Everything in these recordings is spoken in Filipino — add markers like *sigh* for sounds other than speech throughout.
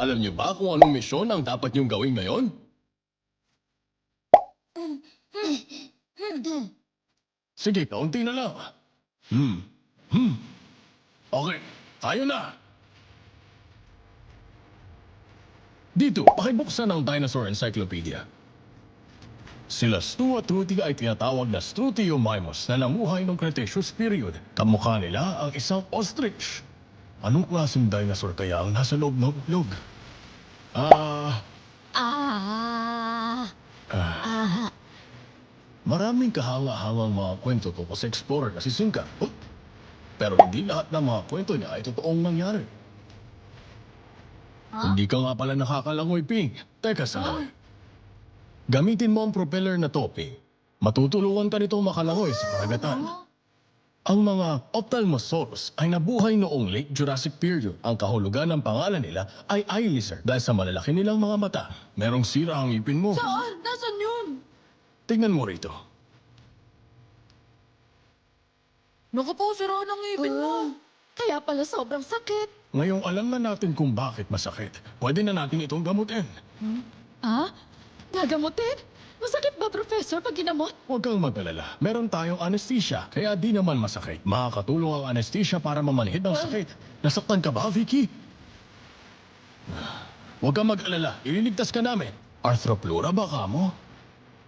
Alam niyo ba kung anong misyon ang dapat niyong gawin ngayon? Sige, kaunti na lang. Hmm. Hmm. Okay, tayo na. Dito, pakibuksan ang Dinosaur Encyclopedia. Sila Stu at Ruti ay tinatawag na Strutiomimus na namuhay noong Cretaceous period. Kamukha nila ang isang ostrich. Anong klaseng dinosaur kaya ang nasa loob ng itlog? Ah, Ah. Ah. maraming kahanga-hangang mga kwento tungkol sa explorer na si Sinka. Oh, Pero hindi lahat ng mga kwento niya ay totoong nangyari. Hindi ka nga pala nakakalangoy, Ping. Teka sandali. Gamitin mo ang propeller na to, Ping. Matutulungan ka nitong makalangoy sa karagatan. Ang mga Ophthalmosaurus ay nabuhay noong late Jurassic period. Ang kahulugan ng pangalan nila ay eye lizard dahil sa malalaki nilang mga mata. Merong sira ang ipin mo. Saan? Nasaan yun? Tingnan mo rito. Nakapusira ng ipin mo. Kaya pala sobrang sakit. Ngayong alam na natin kung bakit masakit, pwede na natin itong gamutin. Ha? Gagamutin? Masakit ba, Professor, pag ginamot? Huwag kang mag-alala. Meron tayong anesthesia, kaya di naman masakit. Makakatulong ang anesthesia para mamanhid ang sakit. Nasaktan ka ba, Vicky? Huwag kang mag-alala. Ililigtas ka namin. Arthroplura ba ka mo?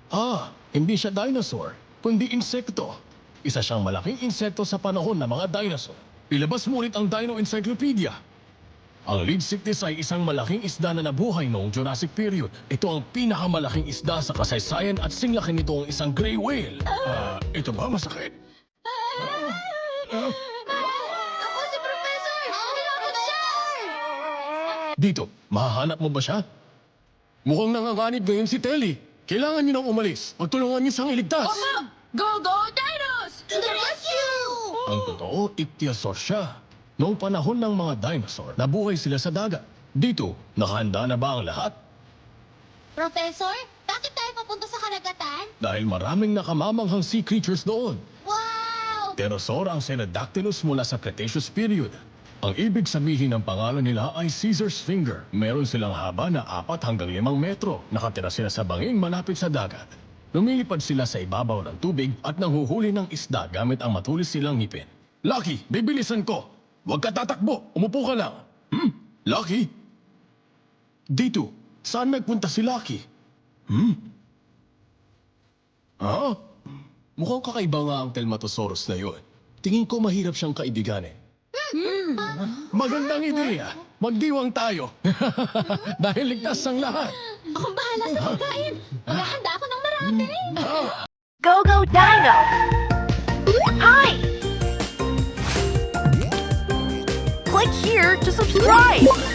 Ah, hindi siya dinosaur, kundi insekto. Isa siyang malaking insekto sa panahon ng mga dinosaur. Ilabas mo ulit ang Dino Encyclopedia. Ang sickness ay isang malaking isda na nabuhay noong Jurassic period. Ito ang pinakamalaking isda sa kasaysayan at singlaki nito ang isang gray whale. Ah, ito ba masakit? Ako si Professor! Siya! Dito, mahahanap mo ba siya? Mukhang nanganganib ngayon si Telly. Kailangan niyo nang umalis. Magtulungan niyo siyang iligtas. Go, go, Dinos! To the rescue! Ang totoo, ichthyosaur siya. Noong panahon ng mga dinosaur, nabuhay sila sa dagat. Dito, nakahanda na ba ang lahat? Professor, bakit tayo papunta sa karagatan? Dahil maraming nakamamanghang sea creatures doon. Wow! Pterosaur ang Pterodactylus mula sa Cretaceous period. Ang ibig sabihin ng pangalan nila ay Caesar's Finger. Meron silang haba na 4 hanggang 5 metro. Nakatira sila sa banging malapit sa dagat. Lumilipad sila sa ibabaw ng tubig at nanghuhuli ng isda gamit ang matulis silang ngipin. Lucky, bibilisan ko! Huwag ka tatakbo! Umupo ka lang! Hmm? Lucky? Dito, saan nagpunta si Lucky? Hmm? Ah? Mukhang kakaiba nga ang Telmatosaurus na yun. Tingin ko mahirap siyang kaibiganin. Magandang ideya. Magdiwang tayo. *laughs* Dahil ligtas ang lahat. Akong bahala sa pagkain. Maghahanda ako ng marami. Go Go Dino! Here to subscribe!